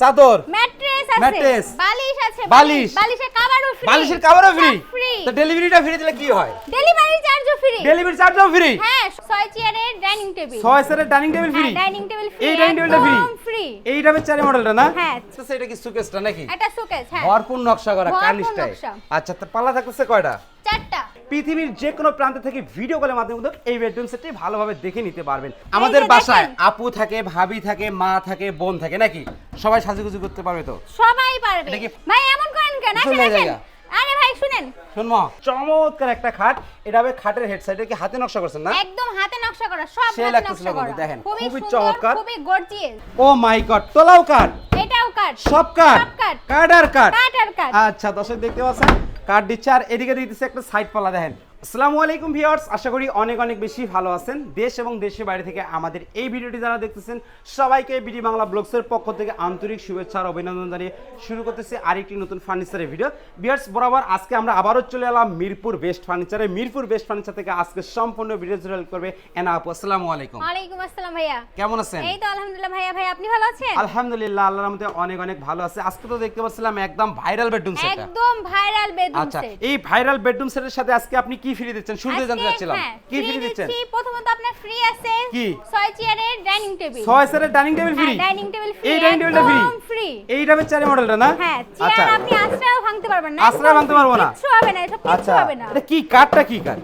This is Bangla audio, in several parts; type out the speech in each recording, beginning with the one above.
চাদর। ম্যাট্রেস আছে Mattress, বালিশ আছে বালিশ, বালিশের কভারও ফ্রি বালিশের কাভারও ফ্রি তো ডেলিভারিটা ফ্রি দিলে কি হয়? ডেলিভারি চার্জও ফ্রি ডেলিভারি চার্জও ফ্রি হ্যাঁ ছয় চেয়ারের ডাইনিং টেবিল ছয় সেটের dining table free dining table free এই ডাইনিং টেবিলটা ফ্রি ফ্রি এই ডাবের চারি মডেলটা না? হ্যাঁ। এটা কি সুকেসটা নাকি? এটা শোকেস হ্যাঁ। ভরপুর নকশা করা কার্নিশটাই আচ্ছা তো পাল্লা থাকতেছে কয়টা? চারটা। পৃথিবীর যে কোনো প্রান্ত থেকে ভিডিও কলের মাধ্যমে কিন্তু এই বেডরুম সেটটি ভালোভাবে দেখে নিতে পারবেন। আমাদের বাসায় আপু থাকে ভাবি থাকে মা থাকে বোন থাকে নাকি? সবাই সাজুগুজু করতে পারবে তো? সবাই পারবে। ভাই এমন করেন কেন? আসেন আসেন। আরে ভাই শুনেন। শুনমো চমৎকার একটা খাট। এটা হবে খাটের হেড সাইডে কি হাতে নকশা করছেন না? একদম হাতে নকশা করা সব হাতে নকশা করা। দেখেন, খুবই চমৎকার। খুবই গর্জিয়াস ও মাই গড তোলাও কাঠ। এটাও কাট সব কাঠ। সব কাঠ। কাঠ আর কাঠ। কাট আর কাট আচ্ছা দর্শক দেখতে পাচ্ছেন? কার্ড দিচ্ছে? আর এদিকে দিতেছে একটা সাইড পাল্লা দেখেন। আসসালামু আলাইকুম ভিউয়ার্স আশা করি অনেক অনেক বেশি ভালো আছেন। দেশ এবং দেশের বাইরে থেকে আমাদের এই ভিডিওটি যারা দেখতেছেন সবাইকে বিডি বাংলা ব্লগসের পক্ষ থেকে আন্তরিক শুভেচ্ছা আর অভিনন্দন জানিয়ে শুরু করতেছি আরেকটি নতুন ফার্নিচারের ভিডিও। ভিউয়ার্স বরাবর আজকে আমরা আবারও চলে এলাম মিরপুর বেস্ট ফার্নিচারে। মিরপুর বেস্ট ফার্নিচার থেকে আজকে সম্পূর্ণ ভিডিও জুড়ে করবে এনা আপু। আসসালামু আলাইকুম। ওয়ালাইকুম আসসালাম ভাইয়া। কেমন আছেন? এই তো আলহামদুলিল্লাহ ভাইয়া। ভাই আপনি ভালো আছেন? আলহামদুলিল্লাহ আল্লাহর মধ্যে অনেক অনেক ভালো আছে। আজকে তো দেখতে পাচ্ছিলাম একদম ভাইরাল বেডরুম সেটটা একদম ভাইরাল বেডরুম সেট আচ্ছা এই ভাইরাল বেডরুম সেটের সাথে আজকে আপনি কি ফ্রি দিচ্ছেন? শুরুতে জানতে চাচ্ছিলাম। হ্যাঁ, কি ফ্রি দিচ্ছেন? দিচ্ছি। প্রথমত আপনার ফ্রি আছে কি? ছয় চেয়ারের ডাইনিং টেবিল ছয় সেটের dining table free dining table free এই ডাইনিং টেবিলটা ফ্রি এই ডাবের চারি মডেলটা না? হ্যাঁ আচ্ছা। চেয়ার আপনি আশ্রয়ও ভাঙতে পারবেন না। আশ্রয় ভাঙতে পারব না? কিচ্ছু হবে না এসব কিচ্ছু আচ্ছা হবে না। এটা কি কাঠটা কি কাঠ?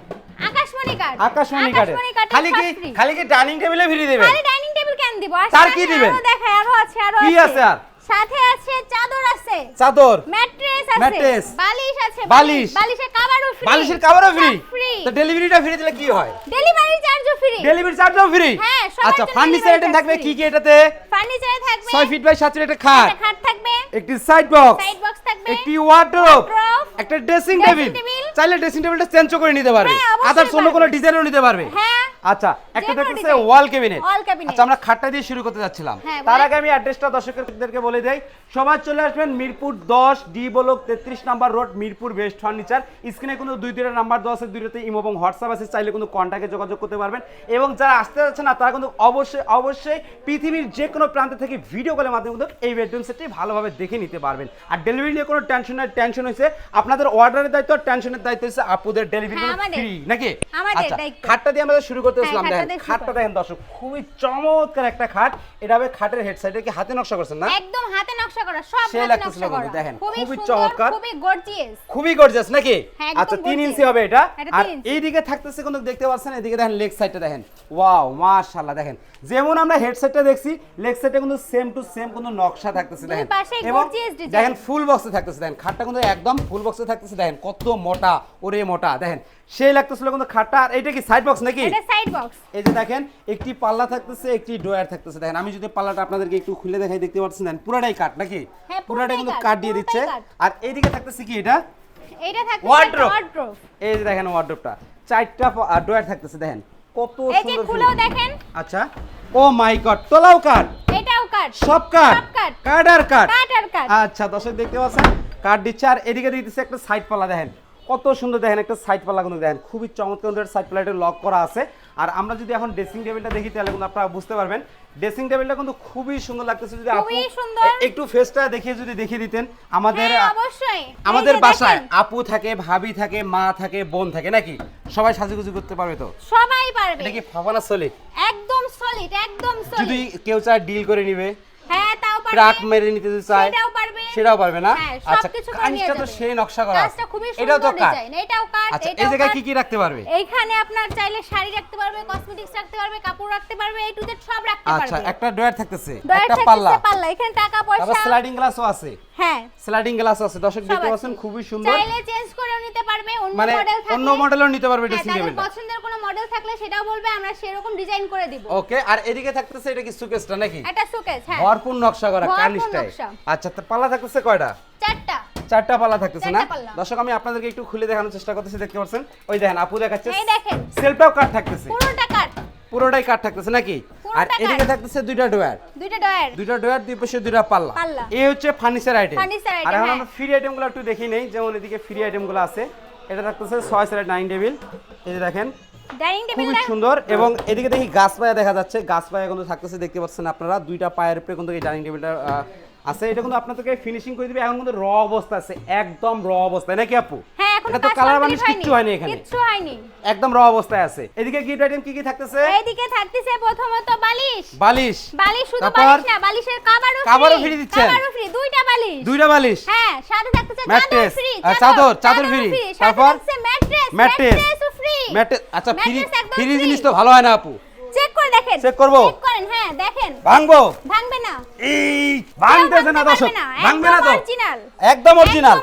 আকাশমণি কাঠ। আকাশমণি কাঠের। খালি কি খালি কি ডাইনিং টেবিলে ফ্রি দেবেন খালি ডাইনিং টেবিল কেন দিব? তার কি দিবেন? আরও দেখাই আরও আছে আরও কি আছে। আর? সাথে আছে চাদর আছে। চাদর। ম্যাট্রেস। বালিশ আছে বালিশ, বালিশের কভারও ফ্রি বালিশের কাভারও ফ্রি তো ডেলিভারিটা ফ্রি দিলে কি হয়? ডেলিভারি চার্জও ফ্রি ডেলিভারি চার্জও ফ্রি হ্যাঁ, আচ্ছা ফার্নিচার আইটেম থাকবে কি কি এটাতে? ফার্নিচারে থাকবে। 6 ফিট বাই 7 ফিট একটা খাট। একটা খাট থাকবে। একটি সাইড বক্স সাইড বক্স থাকবে। একটি ওয়ার্ড্রোব একটা ড্রেসিং টেবিল চাইলে ড্রেসিং টেবিলটা চেঞ্জও করে নিতে পারবে। হ্যাঁ, অবশ্যই আদার্স অন্য কোনো ডিজাইনও নিতে পারবে। হ্যাঁ আচ্ছা একটা ওয়াল ক্যাবিনেট আচ্ছা আমরা খাটটা দিয়ে শুরু করতে যাচ্ছিলাম। হ্যাঁ, তার আগে আমি অ্যাড্রেসটা দর্শকদেরকে বলে দেই। সবাই চলে আসবেন Mirpur 10 D block 33 number road Mirpur best furniture. স্ক্রিনে কিন্তু দুই দুইটা নাম্বার দেওয়া আছে দুইটাতে ইমো এবং হোয়াটসঅ্যাপ আছে। চাইলে কিন্তু কন্ট্যাক্টে যোগাযোগ করতে পারবেন। এবং যারা আসতে যাচ্ছে না তারা কিন্তু অবশ্যই অবশ্যই পৃথিবীর যে কোনো প্রান্ত থেকে ভিডিও কলের মাধ্যমে কিন্তু এই বেডরুম সেটটি ভালোভাবে দেখে নিতে পারবেন। আর ডেলিভারি নিয়ে কোনো টেনশন টেনশন হয়েছে আপনাদের অর্ডারের দায়িত্ব টেনশনের দায়িত্ব হচ্ছে আপুদের ডেলিভারি হ্যাঁ, ফ্রি নাকি? আচ্ছা। খাটটা দিয়ে আমরা শুরু করতে হ্যাঁ, আসলাম দেখেন খাটটা দেখেন দর্শক খুবই চমৎকার একটা খাট। এটা হবে খাটের হেড সাইডে কি হাতে নকশা করছেন না? একদম হাতে নকশা করা সব হাতে নকশা করা। দেখেন, খুবই চমৎকার। খুবই গর্জিয়াস খুবই গর্জিয়াস নাকি? হ্যাঁ, আচ্ছা তিন gorgeous। ইঞ্চি হবে এটা। আর থাকতেছে কিন্তু দেখতে পাচ্ছেন এদিকে দেখেন লেগ সাইডটা দেখেন। ওয়াও মাশাআল্লাহ দেখেন। যেমন আমরা হেডসেটটা দেখছি লেগ সাইডে কিন্তু সেম টু সেম কিন্তু নকশা থাকতেছে দেখেন। এবং দেখেন ফুল বক্সে থাকতেছে দেখেন খাটটা কিন্তু একদম ফুল বক্সে থাকতেছে দেখেন কত মোটা ওরে মোটা দেখেন। সেই লাগতেছিল কিন্তু খাটটা আর এটা কি সাইড বক্স নাকি? এটা সাইড বক্স এই যে দেখেন একটি পাল্লা থাকতেছে একটি ড্রয়ার থাকতেছে। দেখেন আমি যদি পাল্লাটা আপনাদেরকে একটু খুলে দেখাই দেখতে পাচ্ছেন? দেখেন পুরাটাই কাট নাকি? হ্যাঁ, পুরাটাই কিন্তু কাঠ, কাট দিয়ে দিচ্ছে। আর এইদিকে থাকতেছে কি এটা? এটা থাকবে Wardrobe। এই যে দেখেন ওয়ার্ড্রোপটা চারটা ড্রয়ার থাকতেছে দেখেন। কত এই যে সুন্দর খুলেও দেখেন। আচ্ছা। ও মাই গড তোলাও কাট এটাও কাট সব কাট সব কাঠ। কাট আর কাট কাট আর কাট আচ্ছা দর্শক দেখতে পাচ্ছেন? কাট দিচ্ছে আর এদিকে দিতেছে একটা সাইড পাল্লা দেখেন। কত সুন্দর দেখেন একটা সাইড পাল্লা কিন্তু দেখেন। খুবই চমৎকার সাইড পাল্লাটা লক করা আছে। আর আমরা যদি এখন ড্রেসিং টেবিলটা দেখি তাহলে কিন্তু আপনারা বুঝতে পারবেন ড্রেসিং টেবিলটা কিন্তু খুবই সুন্দর লাগতেছে যদি আপু একটু ফেসটা দেখিয়ে যদি দেখিয়ে দিতেন আমাদের হ্যাঁ আমাদের বাসায় আপু থাকে ভাবি থাকে মা থাকে বোন থাকে নাকি? সবাই সাজুগুজু করতে পারবে তো? সবাই পারবে। এটা কি ফাফানা সলিড একদম সলিড একদম সলিড যদি কেউ চায় ডিল করে নিবে। হ্যাঁ ট্রাক মেরে নিতে যদি চায় সেটাও পারবে। না? হ্যাঁ, আচ্ছা কাজটা তো সেই নকশা করা। কাজটা খুবই এটাও তো কাট এটাও কাট আচ্ছা এই জায়গায় কি কি রাখতে পারবে? এইখানে আপনার চাইলে শাড়ি রাখতে পারবে কসমেটিক্স রাখতে পারবে কাপড় রাখতে পারবে এই টু জেড সব রাখতে পারবে। আচ্ছা একটা ড্রয়ার থাকতেছে একটা পাল্লা। পাল্লা এখানে টাকা পয়সা। স্লাইডিং গ্লাসও আছে। হ্যাঁ। স্লাইডিং গ্লাস আছে। দর্শক দেখতে পাচ্ছেন খুবই সুন্দর। চাইলে চেঞ্জ করেও নিতে পারবে অন্য মানে মডেল থাকলে। অন্য মডেলও নিতে পারবে হ্যাঁ, ড্রেসিং তাদের টেবিলটা পছন্দের কোনো মডেল থাকলে সেটাও বলবে আমরা সেরকম ডিজাইন করে দিব। ওকে আর এদিকে থাকতেছে এটা কি সুকেসটা নাকি? এটা শোকেস হ্যাঁ। ভরপুর নকশা করা কার্নিশটাই আচ্ছা পাল্লা থাকতেছে কয়টা? চারটা। চারটা পাল্লা থাকতেছে না? দর্শক আমি আপনাদেরকে একটু খুলে দেখানোর চেষ্টা করতেছি দেখতে পাচ্ছেন? ওই দেখেন আপু দেখাচ্ছে। এই দেখেন। সেলফটাও কাট থাকতেছে। পুরোটা কাট। পুরোটাই কাট থাকতেছে নাকি? আর এদিকে থাকতেছে দুইটা ডোয়ার। দুইটা ডয়ার। দুইটা ডোয়ার দুই পাশে দুইটা পাল্লা। এই হচ্ছে ফার্নিচার আইটেম আর এখন হ্যাঁ। আমরা ফ্রি আইটেমগুলো একটু দেখি নেই যেমন এদিকে ফ্রি আইটেমগুলো আছে। এটা থাকতেছে ছয় ডাইনিং টেবিল। এই যে দেখেন ডাইনিং খুবই টেবিলটা সুন্দর এবং এদিকে দেখি গাছ পায়া দেখা যাচ্ছে। গাছ পায়া কিন্তু থাকতেছে দেখতে পাচ্ছেন আপনারা। দুইটা পায়ের উপরে কিন্তু এই ডাইনিং টেবিলটা আচ্ছা এটা কিন্তু আপনাদেরকে ফিনিশিং করে দিবে। এখন কিন্তু র অবস্থা আছে। একদম র অবস্থায় নাকি আপু? এটা তো কালার বানিশ কিচ্ছু হয়নি এখানে। কিচ্ছু হয়নি। একদম র অবস্থায় আছে। এদিকে গিফট আইটেম কি কি থাকতেছে? এইদিকে থাকতেছে প্রথমত বালিশ। বালিশ। বালিশ শুধু বালিশ না বালিশের কভারও কভারও free দিচ্ছেন? কভারও ফ্রি দুইটা বালিশ। দুইটা বালিশ? হ্যাঁ সাথে থাকতেছে চাদর ফ্রি চাদর, চাদর। তারপর? ম্যাট্রেস ফ্রি ম্যাট্রেস আচ্ছা ফ্রি ফ্রি জিনিস তো ভালো হয় না আপু। চেক করে দেখেন। চেক করব। চেক করেন হ্যাঁ দেখেন। ভাঙবো? ভাঙবে না। এই ভাঙতেছে না দর্শক। ভাঙবে না তো? অরিজিনাল একদম অরিজিনাল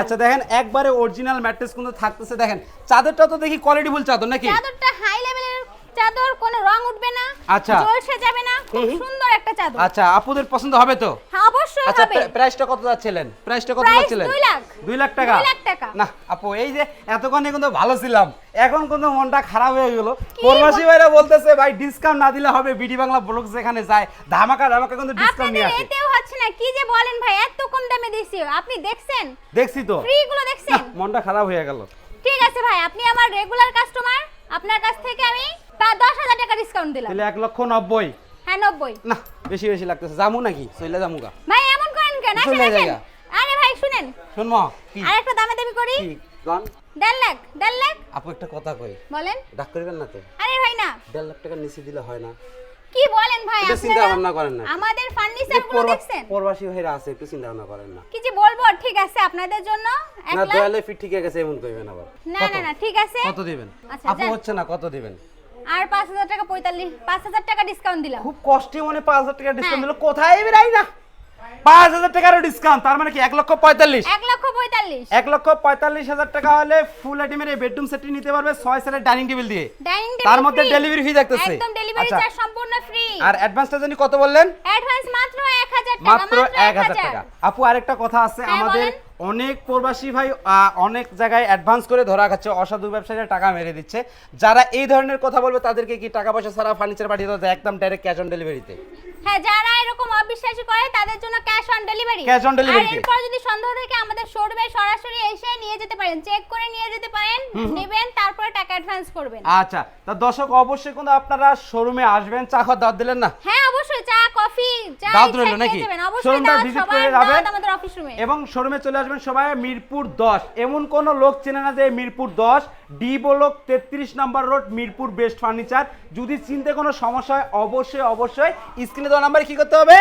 আচ্ছা দেখেন একবারে অরিজিনাল ম্যাট্রেস কিন্তু থাকতেছে দেখেন। চাদরটা তো দেখি কোয়ালিটি ফুল চাদর নাকি? চাদরটা হাই লেভেলের চাদর কোনো রং উঠবে না আচ্ছা। জলসে যাবে না খুব। সুন্দর একটা চাদর। আচ্ছা আপুদের পছন্দ হবে তো? হ্যাঁ অবশ্যই আচ্ছা হবে। প্রাইসটা কত যাচ্ছিলেন? প্রাইসটা কত যাচ্ছিলেন? দুই লাখ। দুই লাখ টাকা? দুই লাখ টাকা। না আপু এই যে এতক্ষণে কিন্তু ভালো ছিলাম। এখন কিন্তু মনটা খারাপ হয়ে গেল। প্রবাসী ভাইরা বলতেছে ভাই ডিসকাউন্ট না দিলে হবে বিডি বাংলা ব্লগ যেখানে যায় ধামাকা ধামাকা কিন্তু ডিসকাউন্ট নিয়ে আসে। এতেও হচ্ছে না কি যে বলেন ভাই এত কম দামে দিছি। আপনি দেখছেন? দেখছি তো। ফ্রি গুলো দেখছেন মনটা খারাপ হয়ে গেল। ঠিক আছে ভাই আপনি আমার রেগুলার কাস্টমার আপনার কাছ থেকে আমি প্রায় দশ হাজার টাকা ডিসকাউন্ট দিলাম। তাহলে এক লক্ষ নব্বই। হ্যাঁ নব্বই। না বেশি বেশি লাগতেছে। জামু নাকি? চলে জামু গা ভাই এমন করেন কেন? আসেন চলে আসেন যাইগা। আরে ভাই শুনেন। শুনমো কি? আর একটা দামে দামি করি? কি? গান? দেড় লাখ দেড় লাখ। আপু একটা কথা কই। বলেন। ডাক করবেন না তো? আরে ভাই না। দেড় লাখ টাকা নিচে দিলে হয় না। কি বলেন ভাই চিন্তা আপনারা? ভাবনা করেন না। আমাদের ফার্নিচারগুলো প্রবা- দেখছেন? প্রবাসী ভাইরা আছে একটু চিন্তা ভাবনা করেন না। কি যে বলব ঠিক আছে আপনাদের জন্য এক না লাখ। দয়ালে ফিট ঠিক গেছে এমন কইবেন আবার। না না না ঠিক আছে। কত দিবেন? আচ্ছা, আপু যান। হচ্ছে না কত দিবেন? আর পাঁচ হাজার টাকা পঁয়তাল্লিশ পাঁচ হাজার টাকা ডিসকাউন্ট দিলাম। খুব কষ্টে মনে পাঁচ হাজার টাকা ডিসকাউন্ট হ্যাঁ। দিল। কোথায় বেরাই না পাঁচ হাজার টাকারও ডিসকাউন্ট তার মানে কি এক লক্ষ পঁয়তাল্লিশ? এক লক্ষ পঁয়তাল্লিশ। এক লক্ষ পঁয়তাল্লিশ হাজার টাকা হলে ফুল আইটেমের এই বেডরুম সেটটি নিতে পারবে ছয় সেটের ডাইনিং টেবিল দিয়ে। ডাইনিং টেবিল তার মধ্যে ডেলিভারি ফি দেখতেছে। একদম ডেলিভারি আচ্ছা। চার্জ সম্পূর্ণ ফ্রি আর অ্যাডভান্সটা জানি কত বললেন? অ্যাডভান্স মাত্র 1000 টাকা মাত্র এক হাজার টাকা। আপু আরেকটা কথা আছে হ্যাঁ, আমাদের। অনেক প্রবাসী ভাই অনেক জায়গায় অ্যাডভান্স করে ধরা খাচ্ছে অসাধু ব্যবসায়ীরা টাকা মেরে দিচ্ছে। যারা এই ধরনের কথা বলবে তাদেরকে কি টাকা পয়সা ছাড়া ফার্নিচার পাঠিয়ে দেওয়া যায় একদম ডাইরেক্ট ক্যাশ অন ডেলিভারিতে হ্যাঁ যারা এরকম অবিশ্বাস করে তাদের জন্য cash on delivery cash on delivery আর। এরপর যদি সন্দেহ থাকে আমাদের শোরুমে সরাসরি এসে নিয়ে যেতে পারেন। চেক করে নিয়ে যেতে পারেন নেবেন। অ্যাডভান্স করবেন। আচ্ছা তা দর্শক অবশ্যই কিন্তু আপনারা শোরুমে আসবেন চা খাওয়ার দাওয়াত দিলেন না? হ্যাঁ অবশ্যই চা কফি যা দাওয়াত রইল নাকি? শোরুমটা দাওয়াত করে যাবেন। আমাদের অফিস রুমে এবং শোরুমে চলে আসবেন সবাই মিরপুর দশ। এমন কোনো লোক চেনে না যে মিরপুর দশ ডি ব্লক তেত্রিশ number road Mirpur best furniture যদি চিনতে কোনো সমস্যা হয় অবশ্যই অবশ্যই স্ক্রিনে দেওয়া নাম্বারে কি করতে হবে?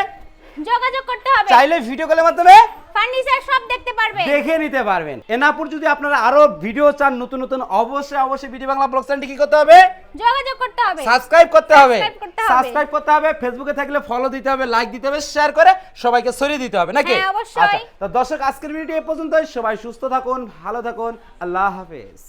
যোগাযোগ করতে হবে। চাইলে ভিডিও কলের মাধ্যমে ফার্নিচার সব দেখতে পারবে দেখে নিতে পারবেন। এনাপুর যদি আপনারা আরও ভিডিও চান নতুন নতুন অবশ্যই অবশ্যই বিডি বাংলা ব্লগ চ্যানেলটি কি করতে হবে? যোগাযোগ করতে হবে। সাবস্ক্রাইব করতে হবে। সাবস্ক্রাইব করতে হবে। ফেসবুকে থাকলে ফলো দিতে হবে লাইক দিতে হবে শেয়ার করে সবাইকে ছড়িয়ে দিতে হবে নাকি? হ্যাঁ, অবশ্যই। আচ্ছা তো দর্শক আজকের ভিডিও এ পর্যন্তই। সবাই সুস্থ থাকুন ভালো থাকুন। আল্লাহ হাফেজ।